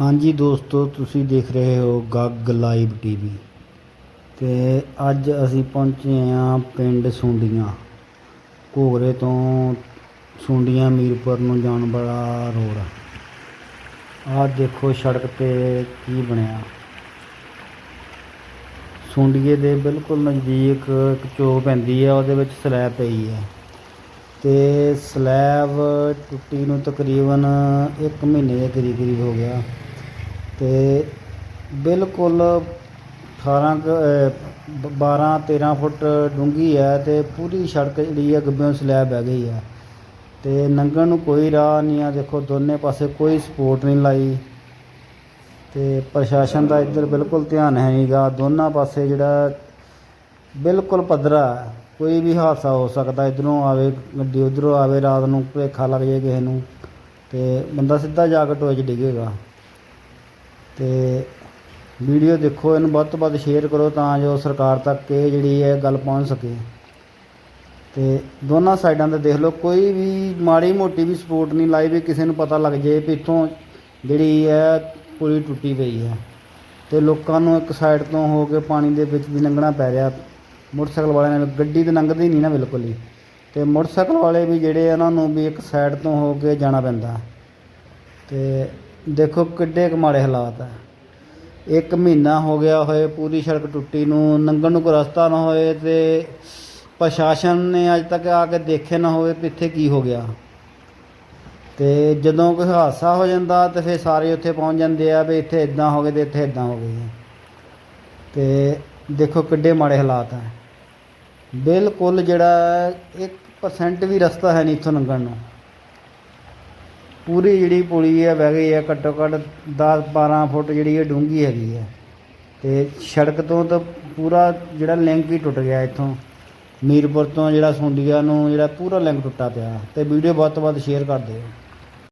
ਹਾਂਜੀ ਦੋਸਤੋ, ਤੁਸੀਂ ਦੇਖ ਰਹੇ ਹੋ ਗੱਗ ਲਾਈਵ ਟੀਵੀ ਤੇ ਅੱਜ ਅਸੀਂ ਪਹੁੰਚੇ ਹਾਂ ਪਿੰਡ ਸੁੰਡੀਆਂ। ਘੋਗਰੇ ਤੋਂ ਸੁੰਡੀਆਂ ਮੀਰਪੁਰ ਨੂੰ ਜਾਣ ਵਾਲਾ ਰੋਡ। ਆਹ ਦੇਖੋ ਸੜਕ ਤੇ ਕੀ ਬਣਿਆ। ਸੁੰਡੀਏ ਦੇ ਬਿਲਕੁਲ ਨਜ਼ਦੀਕ ਇੱਕ ਚੋ ਪੈਂਦੀ ਹੈ ਉਹਦੇ ਵਿੱਚ ਸਲੈਬ ਪਈ ਹੈ ਤੇ ਸਲੈਬ ਟੁੱਟੀ ਨੂੰ ਤਕਰੀਬਨ 1 ਮਹੀਨੇ ਦੇ ਕਰੀਬ ਕਰੀਬ ਹੋ ਗਿਆ। ਤੇ ਬਿਲਕੁਲ 18 ਕੁ, ਅਹ, ਬ- 12 13 ਫੁੱਟ ਡੂੰਘੀ ਹੈ ਤੇ ਪੂਰੀ ਸੜਕ ਜਿਹੜੀ ਹੈ ਗੱਬਿਓਂ ਸਲੈਬ ਬਹਿ ਗਈ ਹੈ। ਤੇ ਨੰਗਣ ਨੂੰ ਕੋਈ ਰਾਹ ਨਹੀਂ ਆ ਦੇਖੋ ਦੋਨੇ ਪਾਸੇ ਕੋਈ ਸਪੋਰਟ ਨਹੀਂ ਲਾਈ। ਤੇ ਪ੍ਰਸ਼ਾਸਨ ਦਾ ਇੱਧਰ ਬਿਲਕੁਲ ਧਿਆਨ ਹੈ ਨਹੀਂਗਾ ਦੋਨਾਂ ਪਾਸੇ ਜਿਹੜਾ ਬਿਲਕੁਲ ਪੱਧਰਾ ਹੈ। ਕੋਈ ਵੀ ਹਾਦਸਾ ਹੋ ਸਕਦਾ, ਇਧਰੋਂ ਆਵੇ, ਗੱਡੀ ਉਧਰੋਂ ਆਵੇ, ਰਾਤ ਨੂੰ ਭੁਲੇਖਾ ਲੱਗ ਜਾਏ ਕਿਸੇ ਨੂੰ, ਤੇ ਬੰਦਾ ਸਿੱਧਾ ਜਾ ਕੇ ਟੋਏ 'ਚ ਡਿੱਗੇਗਾ। ਤੇ ਵੀਡੀਓ ਦੇਖੋ, ਇਹਨੂੰ ਵੱਧ ਤੋਂ ਵੱਧ ਸ਼ੇਅਰ ਕਰੋ ਤਾਂ ਜੋ ਸਰਕਾਰ ਤੱਕ ਇਹ ਜਿਹੜੀ ਹੈ ਗੱਲ ਪਹੁੰਚ ਸਕੇ। ਤੇ ਦੋਨਾਂ ਸਾਈਡਾਂ ਤੇ ਦੇਖ ਲਓ, ਕੋਈ ਵੀ ਮਾੜੀ ਮੋਟੀ ਵੀ ਸਪੋਰਟ ਨਹੀਂ ਲਾਈ ਵੀ ਕਿਸੇ ਨੂੰ ਪਤਾ ਲੱਗ ਜੇ ਵੀ ਇੱਥੋਂ ਜਿਹੜੀ ਹੈ ਪੁਲੀ ਟੁੱਟੀ ਪਈ ਹੈ। ਤੇ ਲੋਕਾਂ ਨੂੰ ਇੱਕ ਸਾਈਡ ਤੋਂ ਹੋ ਕੇ ਪਾਣੀ ਦੇ ਵਿੱਚ ਵੀ ਲੰਘਣਾ ਪੈ ਰਿਹਾ। ਮੋਟਰਸਾਈਕਲ ਵਾਲਿਆਂ ਨੇ ਗੱਡੀ ਤੇ ਲੰਘਦੀ ਨਹੀਂ ਨਾ ਬਿਲਕੁਲ ਹੀ। ਤੇ ਮੋਟਰਸਾਈਕਲ ਵਾਲੇ ਵੀ ਜਿਹੜੇ ਉਹਨਾਂ ਨੂੰ ਵੀ ਇੱਕ ਸਾਈਡ ਤੋਂ ਹੋ ਕੇ ਜਾਣਾ ਪੈਂਦਾ। ਤੇ ਦੇਖੋ ਕਿੱਡੇ ਕੁ ਮਾੜੇ ਹਾਲਾਤ ਹੈ ਇੱਕ ਮਹੀਨਾ ਹੋ ਗਿਆ ਹੋਏ ਪੂਰੀ ਸੜਕ ਟੁੱਟੀ ਨੂੰ, ਲੰਘਣ ਨੂੰ ਕੋਈ ਰਸਤਾ ਨਾ ਹੋਏ ਤੇ ਪ੍ਰਸ਼ਾਸਨ ਨੇ ਅੱਜ ਤੱਕ ਆ ਕੇ ਦੇਖੇ ਨਾ ਹੋਵੇ ਵੀ ਇੱਥੇ ਕੀ ਹੋ ਗਿਆ। ਤੇ ਜਦੋਂ ਕੋਈ ਹਾਦਸਾ ਹੋ ਜਾਂਦਾ ਤੇ ਫਿਰ ਸਾਰੇ ਉੱਥੇ ਪਹੁੰਚ ਜਾਂਦੇ ਆ ਵੀ ਇੱਥੇ ਇਦਾਂ ਹੋ ਗਏ ਤੇ ਇੱਥੇ ਇਦਾਂ ਹੋ ਗਏ। ਤੇ ਦੇਖੋ ਕਿੱਡੇ ਮਾੜੇ ਹਾਲਾਤ ਹੈ ਬਿਲਕੁਲ ਜਿਹੜਾ 1% ਵੀ ਰਸਤਾ ਹੈ ਨਹੀਂ ਇੱਥੋਂ ਲੰਘਣ ਨੂੰ। ਪੂਰੀ ਜਿਹੜੀ ਪੁਲੀ ਹੈ ਵਹਿ ਗਈ ਹੈ, ਘੱਟੋ ਘੱਟ 10 12 ਫੁੱਟ ਜਿਹੜੀ ਹੈ ਡੂੰਘੀ ਹੈਗੀ ਹੈ। ਤੇ ਸੜਕ ਤੋਂ ਤਾਂ ਪੂਰਾ ਜਿਹੜਾ ਲਿੰਕ ਹੀ ਟੁੱਟ ਗਿਆ ਇੱਥੋਂ। ਮੀਰਪੁਰ ਤੋਂ ਜਿਹੜਾ ਸੁੰਡੀਆ ਨੂੰ ਜਿਹੜਾ ਪੂਰਾ ਲਿੰਕ ਟੁੱਟਾ ਪਿਆ। ਤੇ ਵੀਡੀਓ ਵੱਧ ਤੋਂ ਵੱਧ ਸ਼ੇਅਰ ਕਰ ਦਿਓ।